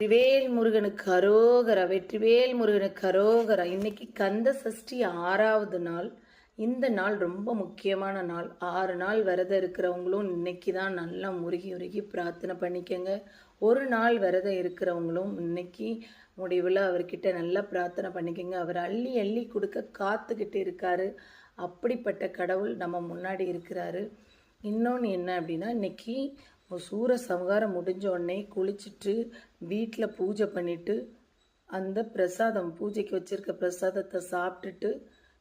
வெற்றிவேல் முருகனுக்கு அரோகரா வெற்றிவேல் முருகனுக்கு அரோகரா. இன்னைக்கு கந்த சஷ்டி ஆறாவது நாள். இந்த நாள் ரொம்ப முக்கியமான நாள். ஆறு நாள் விரதம் இருக்கிறவங்களும் இன்னைக்கு தான் நல்லா முருகி உருகி பிரார்த்தனை பண்ணிக்கங்க. ஒரு நாள் விரதம் இருக்கிறவங்களும் இன்னைக்கு முடிவில் அவர்கிட்ட நல்லா பிரார்த்தனை பண்ணிக்கங்க. அவர் அள்ளி அள்ளி கொடுக்க காத்துக்கிட்டு இருக்காரு. அப்படிப்பட்ட கடவுள் நம்ம முன்னாடி இருக்கிறாரு. இன்னொன்று என்ன அப்படின்னா இன்னைக்கு சூர சமகாரம் முடிஞ்ச உடனே குளிச்சுட்டு வீட்டில் பூஜை பண்ணிவிட்டு அந்த பிரசாதம் பூஜைக்கு வச்சிருக்க பிரசாதத்தை சாப்பிட்டுட்டு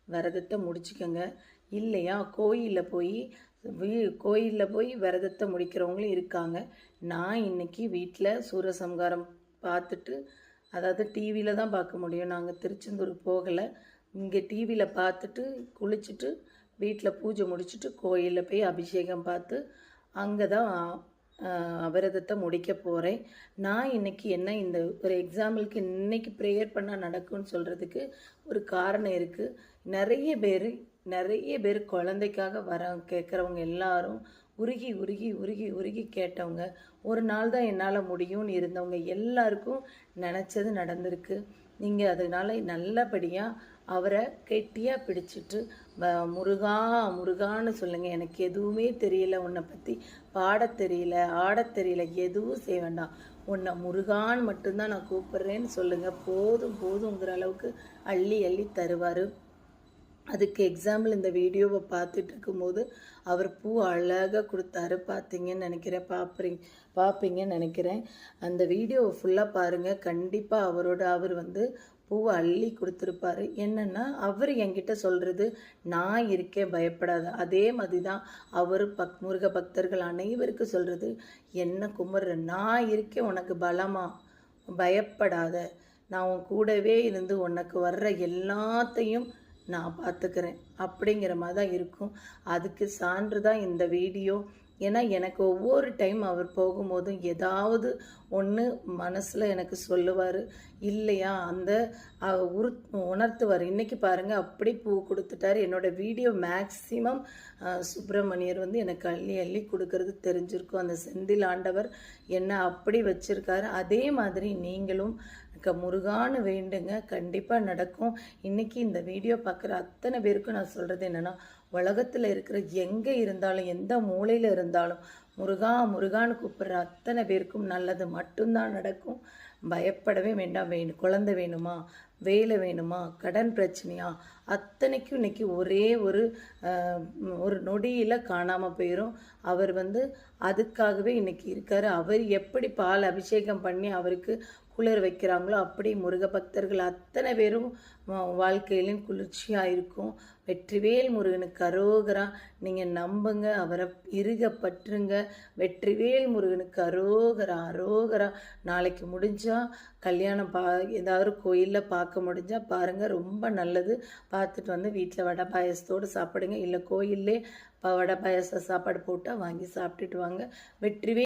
விரதத்தை முடிச்சுக்கோங்க. இல்லையா? கோயிலில் போய் வீ கோயிலில் போய் விரதத்தை முடிக்கிறவங்களும் இருக்காங்க. நான் இன்னைக்கு வீட்டில் சூரசம்காரம் பார்த்துட்டு அதாவது டிவியில் தான் பார்க்க முடியும். நாங்கள் திருச்செந்தூர் போகலை. இங்கே டிவியில் பார்த்துட்டு குளிச்சுட்டு வீட்டில் பூஜை முடிச்சுட்டு கோயிலில் போய் அபிஷேகம் பார்த்து அங்கே தான் அபரதத்தை முடிக்க போகிறேன் நான் இன்றைக்கி என்ன இந்த ஒரு எக்ஸாம்பிளுக்கு இன்றைக்கி ப்ரேயர் பண்ணால் நடக்கும்னு சொல்கிறதுக்கு ஒரு காரணம் இருக்குது நிறைய பேர் நிறைய பேர் குழந்தைக்காக வர கேட்குறவங்க எல்லாரும் உருகி உருகி உருகி உருகி கேட்டவங்க ஒரு நாள் தான் என்னால் முடியும்னு இருந்தவங்க எல்லாருக்கும் நினச்சது நடந்திருக்கு. நீங்கள் அதனால நல்லபடியாக அவரை கெட்டியாக பிடிச்சிட்டு வ- முருகா முருகான்னு சொல்லுங்கள் எனக்கு எதுவுமே தெரியல. உன்னை பற்றி பாடத் தெரியல ஆடத் தெரியல. எதுவும் செய்ய வேண்டாம். உன்னை முருகான்னு மட்டும்தான் நான் கூப்பிட்றேன்னு சொல்லுங்கள் போதும் போதுங்கிற அளவுக்கு அள்ளி அள்ளி தருவார். அதுக்கு எக்ஸாம்பிள் இந்த வீடியோவை பார்த்துட்டு இருக்கும்போது அவர் பூ அழகாக கொடுத்தாரு பார்த்தீங்கன்னு நினைக்கிறேன். பார்ப்பறீங்க பார்ப்பீங்கன்னு நினைக்கிறேன். அந்த வீடியோவை ஃபுல்லாக பாருங்கள் கண்டிப்பாக அவரோட அவர் வந்து பூவை அள்ளி கொடுத்துருப்பாரு. என்னென்னா அவர் என்கிட்ட சொல்கிறது நான் இருக்கேன் பயப்படாத. அதே மாதிரி தான் அவர் பக் முருக பக்தர்கள் அனைவருக்கும் சொல்கிறது என்ன கும்பிட்ற நான் இருக்கேன் உனக்கு பலமா? பயப்படாத. நான் உன் கூடவே இருந்து உனக்கு வர்ற எல்லாத்தையும் நான் பார்த்துக்கிறேன் அப்படிங்கிற மாதிரி தான் இருக்கும். அதுக்கு சான்று தான் இந்த வீடியோ. ஏன்னா எனக்கு ஒவ்வொரு டைம் அவர் போகும்போதும் ஏதாவது ஒன்று மனசில் எனக்கு சொல்லுவார். இல்லையா அந்த உரு உணர்த்துவார். இன்றைக்கி பாருங்கள் அப்படி பூ கொடுத்துட்டாரு. என்னோட வீடியோ மேக்ஸிமம் சுப்பிரமணியர் வந்து எனக்கு அள்ளி அள்ளி கொடுக்கறது தெரிஞ்சிருக்கும். அந்த செந்தில் ஆண்டவர் என்ன அப்படி வச்சுருக்காரு. அதே மாதிரி நீங்களும் க முருகான்னு வேண்டுங்க. கண்டிப்பாக நடக்கும். இன்றைக்கி இந்த வீடியோ பார்க்குற அத்தனை பேருக்கும் நான் சொல்கிறது என்னென்னா உலகத்தில் இருக்கிற எங்கே இருந்தாலும் எந்த மூலையில் இருந்தாலும் முருகா முருகான்னு கூப்பிட்ற அத்தனை பேருக்கும் நல்லது மட்டும்தான் நடக்கும். பயப்படவே வேண்டாம். வேணும் குழந்தை வேணுமா? வேலை வேணுமா? கடன் பிரச்சனையா? அத்தனைக்கும் இன்னைக்கு ஒரே ஒரு ஒரு நொடியில் காணாமல் போயிடும் அவர் வந்து அதுக்காகவே இன்னைக்கு இருக்கார். அவர் எப்படி பால் அபிஷேகம் பண்ணி அவருக்கு குளிர் வைக்கிறாங்களோ அப்படி முருக பக்தர்கள் அத்தனை பேரும் வாழ்க்கையிலும் குளிர்ச்சியாக இருக்கும். வெற்றிவேல் முருகனுக்கு அரோகரா. நீங்கள் நம்புங்க அவரை இருக பற்றுங்க. வெற்றிவேல் முருகனுக்கு அரோகரா அரோகரா. நாளைக்கு முடிஞ்சால் கல்யாணம் பா ஏதாவது கோயிலில் பார்க்க முடிஞ்சால் பாருங்கள் ரொம்ப நல்லது. பார்த்துட்டு வந்து வீட்டில் வடை பாயசத்தோடு சாப்பிடுங்க. இல்லை கோயில்லே வடை பாயச சாப்பாடு போட்டால் வாங்கி சாப்பிட்டுட்டு வாங்க. வெற்றிவே